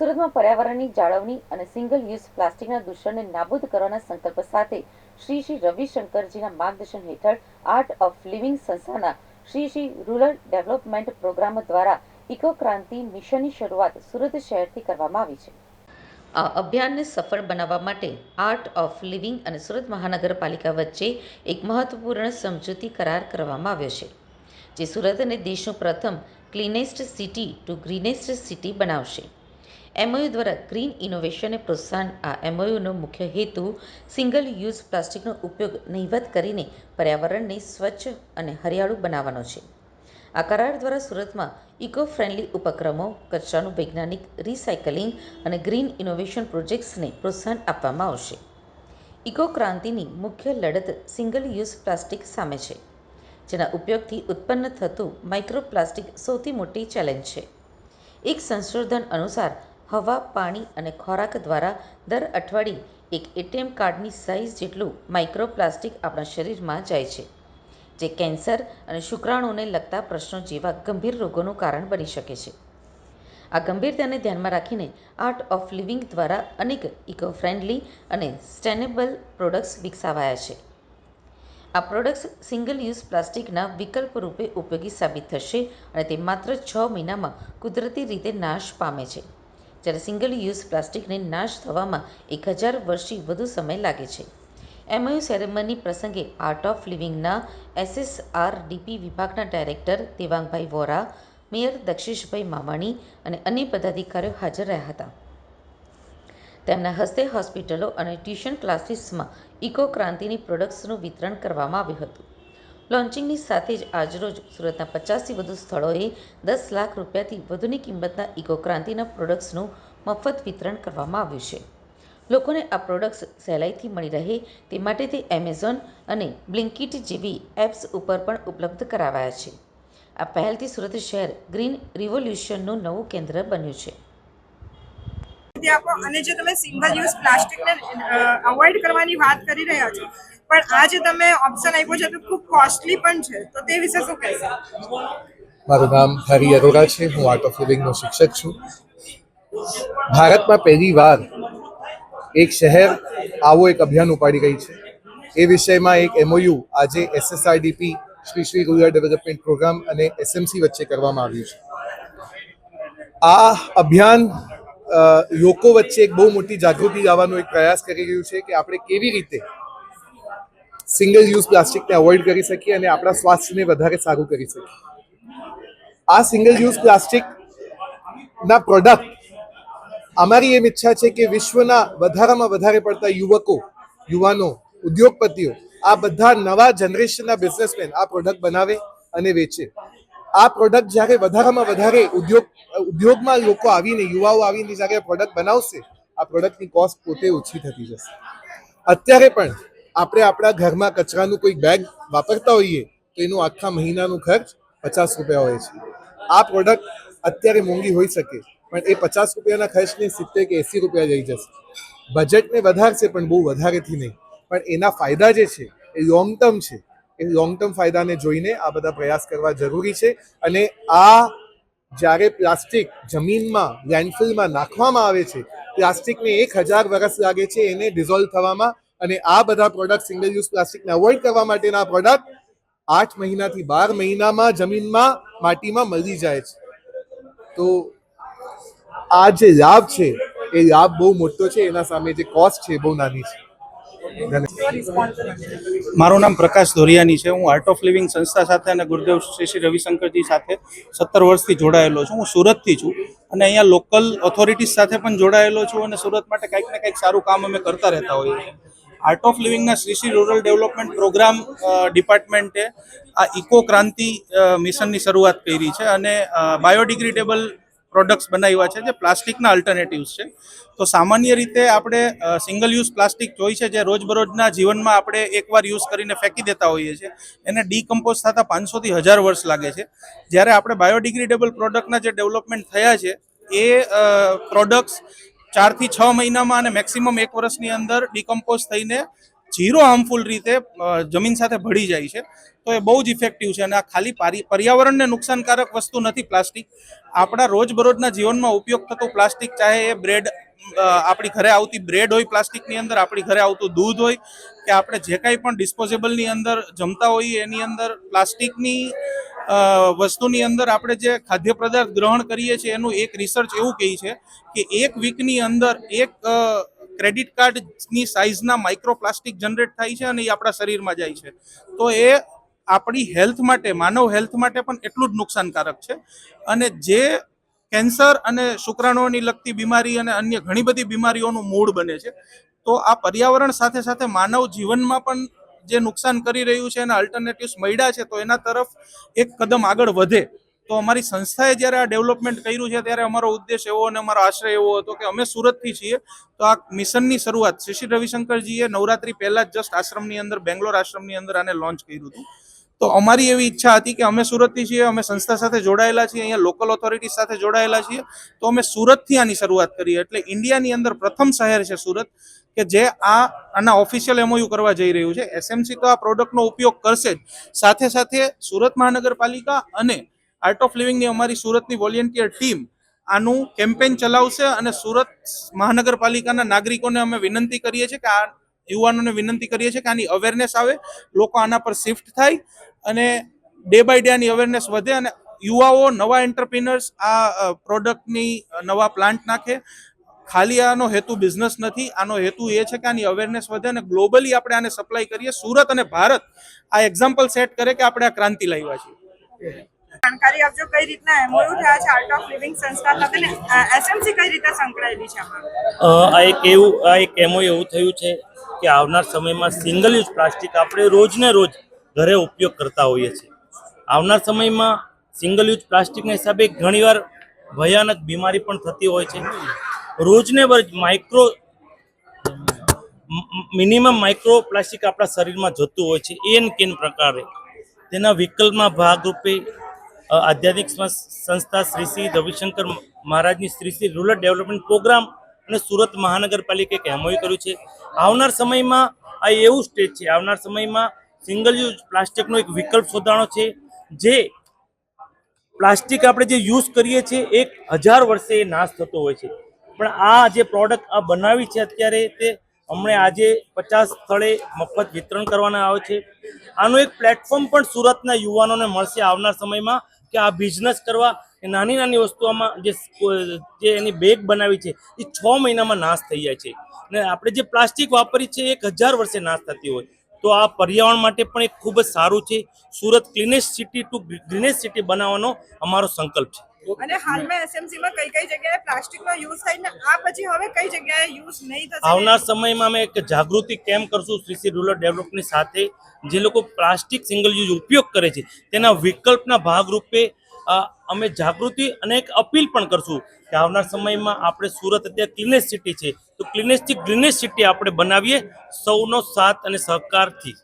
સુરતમાં પર્યાવરણની જાળવણી અને સિંગલ યુઝ પ્લાસ્ટિકના દૂષણને નાબૂદ કરવાના સંકલ્પ સાથે શ્રી શ્રી રવિશંકરજીના માર્ગદર્શન હેઠળ આર્ટ ઓફ લિવિંગ સંસ્થાના Shri Shri rural development program દ્વારા ઇકો ક્રાંતિ મિશનની શરૂઆત સુરત શહેરથી કરવામાં આવી છે. આ અભિયાનને સફળ બનાવવા માટે આર્ટ ઓફ લિવિંગ અને સુરત મહાનગરપાલિકા વચ્ચે એક મહત્વપૂર્ણ સમજૂતી કરાર કરવામાં આવ્યો છે, જે સુરતને દેશનું પ્રથમ cleanest city to greenest city બનાવશે. એમઓયુ દ્વારા ગ્રીન ઇનોવેશનને પ્રોત્સાહન, આ એમઓયુનો મુખ્ય હેતુ સિંગલ યુઝ પ્લાસ્ટિકનો ઉપયોગ નહિવત કરીને પર્યાવરણને સ્વચ્છ અને હરિયાળું બનાવવાનો છે. આ કરાર દ્વારા સુરતમાં ઇકો ફ્રેન્ડલી ઉપક્રમો, કચરાનું વૈજ્ઞાનિક રિસાયકલિંગ અને ગ્રીન ઇનોવેશન પ્રોજેક્ટ્સને પ્રોત્સાહન આપવામાં આવશે. ઇકો ક્રાંતિની મુખ્ય લડત સિંગલ યુઝ પ્લાસ્ટિક સામે છે, જેના ઉપયોગથી ઉત્પન્ન થતું માઇક્રોપ્લાસ્ટિક સૌથી મોટી ચેલેન્જ છે. એક સંશોધન અનુસાર હવા, પાણી અને ખોરાક દ્વારા દર અઠવાડિયે એક એટીએમ કાર્ડની સાઇઝ જેટલું માઇક્રોપ્લાસ્ટિક આપણા શરીરમાં જાય છે, જે કેન્સર અને શુક્રાણુને લગતા પ્રશ્નો જેવા ગંભીર રોગોનું કારણ બની શકે છે. આ ગંભીરતાને ધ્યાનમાં રાખીને આર્ટ ઓફ લિવિંગ દ્વારા અનેક ઇકો ફ્રેન્ડલી અને સસ્ટેનેબલ પ્રોડક્ટ્સ વિકસાવાયા છે. આ પ્રોડક્ટ્સ સિંગલ યુઝ પ્લાસ્ટિકના વિકલ્પ રૂપે ઉપયોગી સાબિત થશે અને તે માત્ર છ મહિનામાં કુદરતી રીતે નાશ પામે છે. જ્યારે સિંગલ યુઝ પ્લાસ્ટિકને નાશ થવામાં એક હજાર વર્ષથી વધુ સમય લાગે છે. એમઓયુ સેરેમની પ્રસંગે આર્ટ ઓફ લિવિંગના એસએસઆરડીપી વિભાગના ડાયરેક્ટર દેવાંગભાઈ વોરા, મેયર દક્ષેશભાઈ માવાણી અને અન્ય પદાધિકારીઓ હાજર રહ્યા હતા. તેમના હસ્તે હોસ્પિટલો અને ટ્યુશન ક્લાસીસમાં ઇકો ક્રાંતિની પ્રોડક્ટ્સનું વિતરણ કરવામાં આવ્યું હતું. લોન્ચિંગની સાથે જ આજરોજ સુરતના પચાસથી વધુ સ્થળોએ દસ લાખ રૂપિયાથી વધુની કિંમતના ઇકો ક્રાંતિના પ્રોડક્ટ્સનું મફત વિતરણ કરવામાં આવ્યું છે. લોકોને આ પ્રોડક્ટ્સ સહેલાઈથી મળી રહે તે માટે તે એમેઝોન અને બ્લિંકિટ જેવી એપ્સ ઉપર પણ ઉપલબ્ધ કરાવાયા છે. આ પહેલથી સુરત શહેર ગ્રીન રિવોલ્યુશનનું નવું કેન્દ્ર બન્યું છે. અને જે તમે સિંગલ યુઝ પ્લાસ્ટિકને અવોઇડ કરવાની વાત કરી રહ્યા છો પણ આ જે તમે ઓપ્શન આપ્યો છે તો ખૂબ કોસ્ટલી પણ છે. તો તે વિશે શું કહેશો? મારું નામ હરી અરોરા છે. હું આર્ટ ઓફ લિવિંગનો શિક્ષક છું. ભારતમાં પહેલી વાર એક શહેર આવો એક અભિયાન ઉપાડી ગઈ છે. એ વિષયમાં એક એમઓયુ આજે SSRDP Shri Shri rural development program અને એસએમસી વચ્ચે કરવામાં આવ્યું છે. આ અભિયાન લોકો વચ્ચે એક બહુ મોટી જાગૃતિ લાવવાનો એક પ્રયાસ કરી રહ્યું છે કે આપણે કેવી રીતે સિંગલ યુઝ પ્લાસ્ટિકને અવોઇડ કરી શકીએ અને આપણા સ્વાસ્થ્યને વધારે સારું કરી શકીએ. આ સિંગલ યુઝ પ્લાસ્ટિક ના પ્રોડક્ટ અમારી એમ ઈચ્છા છે કે વિશ્વના વધારામાં વધારે પડતા યુવકો, યુવાનો, ઉદ્યોગપતિઓ આ બધા નવા જનરેશનના બિઝનેસમેન આ પ્રોડક્ટ બનાવે અને વેચે. આ પ્રોડક્ટ જ્યારે વધારામાં વધારે ઉદ્યોગ, ઉદ્યોગમાં લોકો આવીને, યુવાઓ આવીને જ્યારે પ્રોડક્ટ બનાવશે, આ પ્રોડક્ટની કોસ્ટ પોતે ઓછી થતી જશે. અત્યારે પણ આપણે આપણા ઘરમાં કચરાનું કોઈ બેગ વાપરતા હોઈએ તો એનું આખા મહિનાનું ખર્ચ પચાસ રૂપિયા હોય છે. આ પ્રોડક્ટ અત્યારે મોંઘી હોઈ શકે, પણ એ પચાસ રૂપિયાના ખર્ચને સિત્તેર કે એંસી રૂપિયા જઈ જશે. બજેટને વધારશે પણ બહુ વધારેથી નહીં. પણ એના ફાયદા જે છે, એ લોંગ ટર્મ છે. એ લોંગ ટર્મ ફાયદાને જોઈને આ બધા પ્રયાસ કરવા જરૂરી છે અને આ જ્યારે પ્લાસ્ટિક જમીનમાં લેન્ડફિલમાં નાખવામાં આવે છે, પ્લાસ્ટિકને એક હજાર વર્ષ લાગે છે, એને ડિઝોલ્વ થવામાં અને આ બધા પ્રોડક્ટ સિંગલ યુઝ પ્લાસ્ટિકને અવોઇડ કરવા માટેના પ્રોડક્ટ આઠ મહિનાથી બાર મહિનામાં જમીનમાં માટીમાં મળી જાય છે. તો આ જે લાભ છે, એ લાભ બહુ મોટો છે, એના સામે જે કોસ્ટ છે બહુ નાની છે. મારું નામ પ્રકાશ ધોરિયાની છે. હું આર્ટ ઓફ લિવિંગ સંસ્થા સાથે અને ગુરુદેવ શ્રી શ્રી રવિશંકરજી સાથે સત્તર વર્ષથી જોડાયેલો છું. હું સુરતથી છું અને અહીંયા લોકલ ઓથોરિટીઝ સાથે પણ જોડાયેલો છું અને સુરત માટે કંઈક ને કંઈક સારું કામ અમે કરતા રહેતા હોઈએ છીએ. Art of લિવિંગના Shri Shri rural development program ડિપાર્ટમેન્ટે આ ઇકો ક્રાંતિ મિશનની શરૂઆત કરી છે અને બાયોડિગ્રેડેબલ પ્રોડક્ટ્સ બનાવ્યા છે જે પ્લાસ્ટિકના અલ્ટરનેટિવ્સ છે. તો સામાન્ય રીતે આપણે સિંગલ યુઝ પ્લાસ્ટિક જોઈ છે જે રોજબરોજના જીવનમાં આપણે એકવાર યુઝ કરીને ફેંકી દેતા હોઈએ છીએ. એને ડીકમ્પોઝ થતાં પાંચસોથી હજાર વર્ષ લાગે છે. જ્યારે આપણે બાયોડિગ્રેડેબલ પ્રોડક્ટના જે ડેવલપમેન્ટ થયા છે, એ પ્રોડક્ટ્સ ચારથી છ મહિનામાં અને મેક્સિમમ એક વર્ષની અંદર ડિકમ્પોઝ થઈને ઝીરો હાર્મફુલ રીતે જમીન સાથે ભળી જાય છે. તો એ બહુ જ ઇફેક્ટિવ છે અને આ ખાલી પારી- પર્યાવરણને નુકસાનકારક વસ્તુ નથી પ્લાસ્ટિક. આપણા રોજબરોજના જીવનમાં ઉપયોગ થતું પ્લાસ્ટિક, ચાહે એ બ્રેડ આપણી ઘરે આવતી બ્રેડ હોય પ્લાસ્ટિકની અંદર, આપણી ઘરે આવતું દૂધ હોય, કે આપણે જે કાંઈ પણ ડિસ્પોઝેબલની અંદર જમતા હોઈએ, એની અંદર પ્લાસ્ટિકની વસ્તુની અંદર આપણે જે ખાદ્ય પદાર્થ ગ્રહણ કરીએ છીએ, એનું એક રિસર્ચ એવું કહે છે કે એક વીકની અંદર એક ક્રેડિટ કાર્ડની સાઇઝના માઇક્રોપ્લાસ્ટિક જનરેટ થાય છે અને એ આપણા શરીરમાં જાય છે. તો એ આપણી હેલ્થ માટે, માનવ હેલ્થ માટે પણ એટલું જ નુકસાનકારક છે. અને જે કેન્સર અને શુક્રાણુઓની લગતી બીમારી અને અન્ય ઘણી બધી બીમારીઓનું મૂળ બને છે. તો આ પર્યાવરણ સાથે સાથે માનવ જીવનમાં પણ જે નુકસાન કરી રહ્યું છે એના અલ્ટરનેટિવ્સ મળ્યા છે, તો એના તરફ એક કદમ આગળ વધે. તો અમારી સંસ્થાએ જ્યારે આ ડેવલપમેન્ટ કર્યું છે, ત્યારે અમારો ઉદ્દેશ એવો અને અમારો આશ્રય એવો હતો કે અમે સુરતથી છીએ. તો આ મિશનની શરૂઆત શ્રી રવિશંકરજીએ નવરાત્રી પહેલાં જ જસ્ટ આશ્રમની અંદર, બેંગ્લોર આશ્રમની અંદર આને લોન્ચ કર્યું હતું. તો અમારી એવી ઈચ્છા હતી કે અમે સુરતથી છીએ, અમે સંસ્થા સાથે જોડાયેલા છીએ, અહીંયા લોકલ ઓથોરિટી સાથે જોડાયેલા છીએ. તો અમે સુરતથી આની શરૂઆત કરીએ એટલે ઇન્ડિયાની અંદર પ્રથમ શહેર છે સુરત, કે જે આ આના ઓફિશિયલ એમઓયુ કરવા જઈ રહ્યું છે. એસએમસી તો આ પ્રોડક્ટનો ઉપયોગ કરશે જ. સાથે સાથે સુરત મહાનગરપાલિકા અને આર્ટ ઓફ લિવિંગની અમારી સુરતની વોલેન્ટિયર ટીમ આનું કેમ્પેન ચલાવશે અને સુરત મહાનગરપાલિકાના નાગરિકોને અમે વિનંતી કરીએ છીએ કે આ યુવાનોને વિનંતી કરીએ છીએ કે આની અવેરનેસ આવે, લોકો આના પર શિફ્ટ થાય અને ડે બાય ડે આની અવેરનેસ વધે અને યુવાઓ, નવા એન્ટરપ્રિનર્સ આ પ્રોડક્ટની નવા પ્લાન્ટ નાખે. ખાલી આનો હેતુ બિઝનેસ નથી, આનો હેતુ એ છે કે આની અવેરનેસ વધે અને ગ્લોબલી આપણે આને સપ્લાય કરીએ. સુરત અને ભારત આ એક્ઝામ્પલ સેટ કરે કે આપણે આ ક્રાંતિ લાવ્યા છીએ. જાણકારી આપજો કઈ રીતના એમઓયુ થયા છે આર્ટ ઓફ લિવિંગ સંસ્થા સાથે ને એસએમસી કઈ રીતે સંકળાયેલી છે આ એક એવું આ એક એમો એવું થયું છે કે આવનાર સમયમાં સિંગલ યુઝ પ્લાસ્ટિક આપણે રોજને રોજ ઘરે ઉપયોગ કરતા હોઈએ છીએ. આવનાર સમયમાં સિંગલ યુઝ પ્લાસ્ટિકના હિસાબે ઘણીવાર ભયાનક બીમારી પણ થતી હોય છે. રોજને રોજ માઇક્રો મિનિમમ માઇક્રો પ્લાસ્ટિક આપણા શરીરમાં જતું હોય છે એન કેન પ્રકારે. તેના વિકલ્પમાં ભાગરૂપે આધ્યાત્મિક સંસ- સંસ્થા શ્રી શ્રી રવિશંકર મહારાજની Shri Shri rural development program અને સુરત મહાનગરપાલિકાએ એક એમઓયુ કર્યું છે. આવનાર સમયમાં આ એવું સ્ટેજ છે, આવનાર સમયમાં સિંગલ યુઝ પ્લાસ્ટિકનો એક વિકલ્પ શોધાણો છે, જે પ્લાસ્ટિક આપણે જે યુઝ કરીએ છીએ, એક હજાર વર્ષે એ નાશ થતો હોય છે. પણ આ જે પ્રોડક્ટ આ બનાવી છે અત્યારે તે હમણે આજે પચાસ સ્થળે મફત વિતરણ કરવાના આવે છે. આનું એક પ્લેટફોર્મ પણ સુરતના યુવાનોને મળશે આવનાર સમયમાં. કે આ બિઝનેસ કરવા નાની નાની વસ્તુઓમાં જે જે એની બેગ બનાવી છે, એ છ મહિનામાં નાશ થઈ જાય છે. ને આપણે જે પ્લાસ્ટિક વાપરી છે એક હજાર વર્ષે નાશ થતી હોય. તો આ પર્યાવરણ માટે પણ એક ખૂબ જ સારું છે. Surat cleanest city to greenest city બનાવવાનો અમારો સંકલ્પ છે. અને હાલમાં એસએમસી માં કઈ કઈ જગ્યાએ પ્લાસ્ટિકનો યુઝ થાય ને આ પછી હવે કઈ જગ્યાએ યુઝ નહીં થશે આવનાર સમયમાં અમે એક જાગૃતિ કેમ્પ કરશું શ્રી શ્રી રૂરલ ડેવલપની સાથે. જે લોકો પ્લાસ્ટિક સિંગલ યુઝ ઉપયોગ કરે છે તેના વિકલ્પના ભાગરૂપે અમે જાગૃતિ અને એક અપીલ પણ કરશું કે આવનાર સમયમાં આપણે સુરત અત્યારે ક્લીનેસ્ટ સિટી છે. તો ક્લીનેસ્ટથી ગ્રીનેસ્ટ સિટી આપણે બનાવીએ સૌનો સાથ અને સહકારથી.